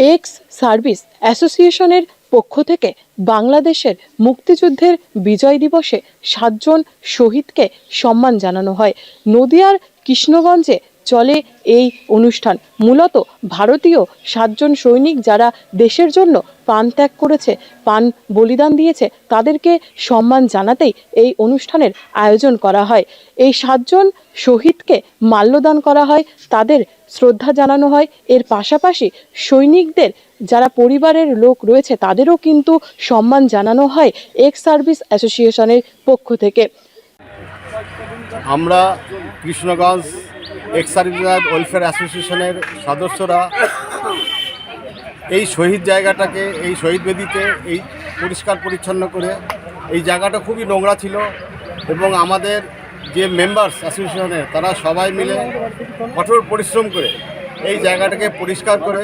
X service অ্যাসোসিয়েশনের পক্ষ থেকে বাংলাদেশের মুক্তিযুদ্ধের বিজয় দিবসে সাতজন শহীদকে সম্মান জানানো হয়। নদিয়ার কৃষ্ণগঞ্জে চলে এই অনুষ্ঠান। মূলত ভারতীয় সাতজন সৈনিক যারা দেশের জন্য প্রাণ ত্যাগ করেছে প্রাণ বলিদান দিয়েছে, তাদেরকে সম্মান জানাতেই এই অনুষ্ঠানের আয়োজন করা হয়। এই সাতজন শহীদকে মাল্যদান করা হয়, তাদের শ্রদ্ধা জানানো হয়। এর পাশাপাশি সৈনিকদের যারা পরিবারের লোক রয়েছে, তাদেরও কিন্তু সম্মান জানানো হয় এক্স সার্ভিস অ্যাসোসিয়েশনের পক্ষ থেকে। আমরা কৃষ্ণগঞ্জ এক্সারিজার ওয়েলফেয়ার অ্যাসোসিয়েশনের সদস্যরা এই শহীদ জায়গাটাকে, এই শহীদ বেদিতে এই পরিষ্কার পরিচ্ছন্ন করে এই জায়গাটা খুবই নোংরা ছিল এবং আমাদের যে মেম্বার্স অ্যাসোসিয়েশনের তারা সবাই মিলে কঠোর পরিশ্রম করে এই জায়গাটাকে পরিষ্কার করে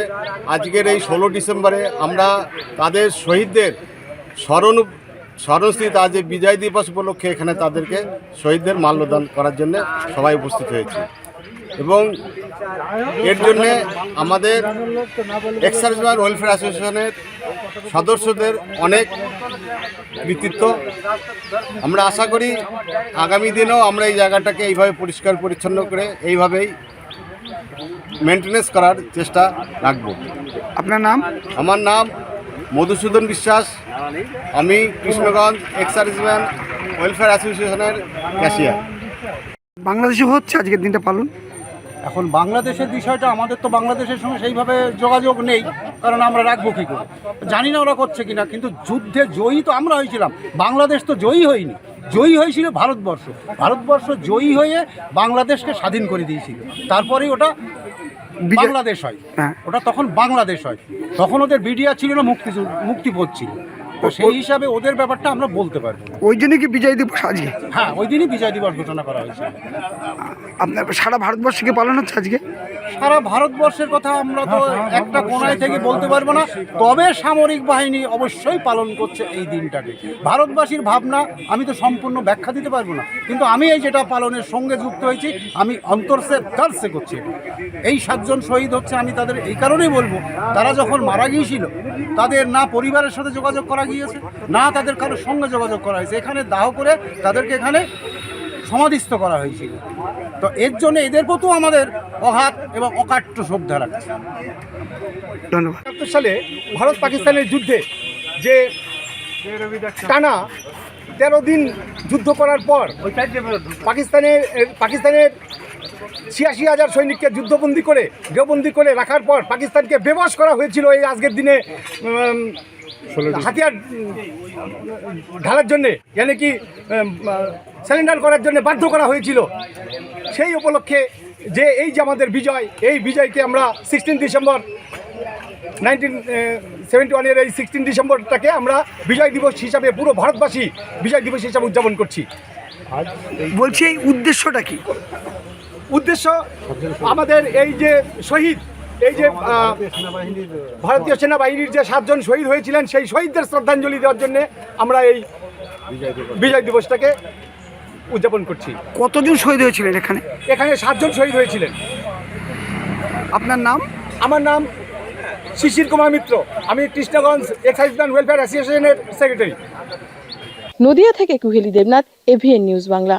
আজকের এই ষোলো ডিসেম্বরে আমরা তাদের শহীদদের স্মরণ, স্মরণস্থিত আজ বিজয় দিবস উপলক্ষে এখানে তাদেরকে শহীদদের মাল্যদান করার জন্য সবাই উপস্থিত হয়েছে। এবং এর জন্যে আমাদের এক্সারসাইজ ওয়েলফেয়ার অ্যাসোসিয়েশনের সদস্যদের অনেক কৃতিত্ব। আমরা আশা করি আগামী দিনেও আমরা এই জায়গাটাকে এইভাবে পরিষ্কার পরিচ্ছন্ন করে এইভাবেই মেনটেনেন্স করার চেষ্টা রাখব। আপনার নাম? আমার নাম মধুসূদন বিশ্বাস। আমি কৃষ্ণগঞ্জ এক্সার্ভিসম্যান ওয়েলফেয়ার অ্যাসোসিয়েশনের ক্যাশিয়ার। বাংলাদেশে হচ্ছে আজকের দিনটা পালন? এখন বাংলাদেশের বিষয়টা আমাদের তো বাংলাদেশের সঙ্গে সেইভাবে যোগাযোগ নেই কারণ আমরা রাখব কী করে? জানি না ওরা করছে কিনা কিন্তু যুদ্ধে জয়ী তো আমরা হয়েছিলাম। বাংলাদেশ তো জয়ী হয়নি। জয়ী হয়েছিল ভারতবর্ষ। ভারতবর্ষ জয়ী হয়ে বাংলাদেশকে স্বাধীন করে দিয়েছিল। তারপরেই ওটা বাংলাদেশ হয়। হ্যাঁ। ওটা তখন বাংলাদেশ হয়। তখন ওদের বিডিয়া ছিল না মুক্তি মুক্তিপোধ ছিল। তো সেই হিসাবে ওদের ব্যাপারটা আমরা বলতে পারব ওই জন্য কি বিজয় দিবস আজকে? হ্যাঁ ওই দিনই বিজয় দিবস ঘোষণা করা হয়েছে। আপনার সারা ভারতবর্ষে কি পালন হচ্ছে আজকে? সারা ভারতবর্ষের কথা আমরা তো একটা কোনায় থেকে বলতে পারব না তবে সামরিক বাহিনী অবশ্যই পালন করছে এই দিনটাকে। ভারতবাসীর ভাবনা আমি তো সম্পূর্ণ ব্যাখ্যা দিতে পারব না কিন্তু আমি এই যেটা পালনের সঙ্গে যুক্ত হয়েছি আমি অন্তর্সে দার্সে করছি। এই সাতজন শহীদ হচ্ছে আমি তাদের এই কারণেই বলব তারা যখন মারা গিয়েছিল তাদের না পরিবারের সাথে যোগাযোগ করা গিয়েছে না তাদের কারোর সঙ্গে যোগাযোগ করা হয়েছে। এখানে দাহ করে তাদেরকে এখানে সমাধিস্থ করা হয়েছিল। তো এর জন্য এদের প্রতিও আমাদের অঘাত এবং অকাট্য শ্রদ্ধা রাখছে ধন্যবাদ। সালে ভারত পাকিস্তানের যুদ্ধে যে টানা তেরো দিন যুদ্ধ করার পর পাকিস্তানের পাকিস্তানের ছিয়াশি হাজার সৈনিককে যুদ্ধবন্দি করে দেবন্দি করে রাখার পর পাকিস্তানকে বেবস করা হয়েছিল এই আজকের দিনে হাতিয়ার ঢালার জন্যে মানে কি স্যালেন্ডার করার জন্য বাধ্য করা হয়েছিল। সেই উপলক্ষে যে এই যে আমাদের বিজয় এই বিজয়কে আমরা সিক্সটিন ডিসেম্বর নাইনটিন সেভেন্টি ওয়ানের এই সিক্সটিন ডিসেম্বরটাকে আমরা বিজয় দিবস হিসাবে পুরো ভারতবাসী বিজয় দিবস হিসাবে উদযাপন করছি। বলছি এই উদ্দেশ্যটা কি? উদ্দেশ্য আমাদের এই যে শহীদ এই যে ভারতীয় সেনাবাহিনীর যে সাতজন শহীদ হয়েছিলেন সেই শহীদদের শ্রদ্ধাঞ্জলি দেওয়ার জন্য আমরা এই বিজয় দিবসটাকে উদযাপন করছি। কতজন শহীদ হয়েছিলেন এখানে? এখানে সাতজন শহীদ হয়েছিলেন। আপনার নাম? আমার নাম শিশির কুমার মিত্র। আমি কৃষ্ণগঞ্জ এক্সাইজম্যান ওয়েলফেয়ার অ্যাসোসিয়েশনের সেক্রেটারি। নদিয়া থেকে কুহেলি দেবনাথ এভিএন নিউজ বাংলা।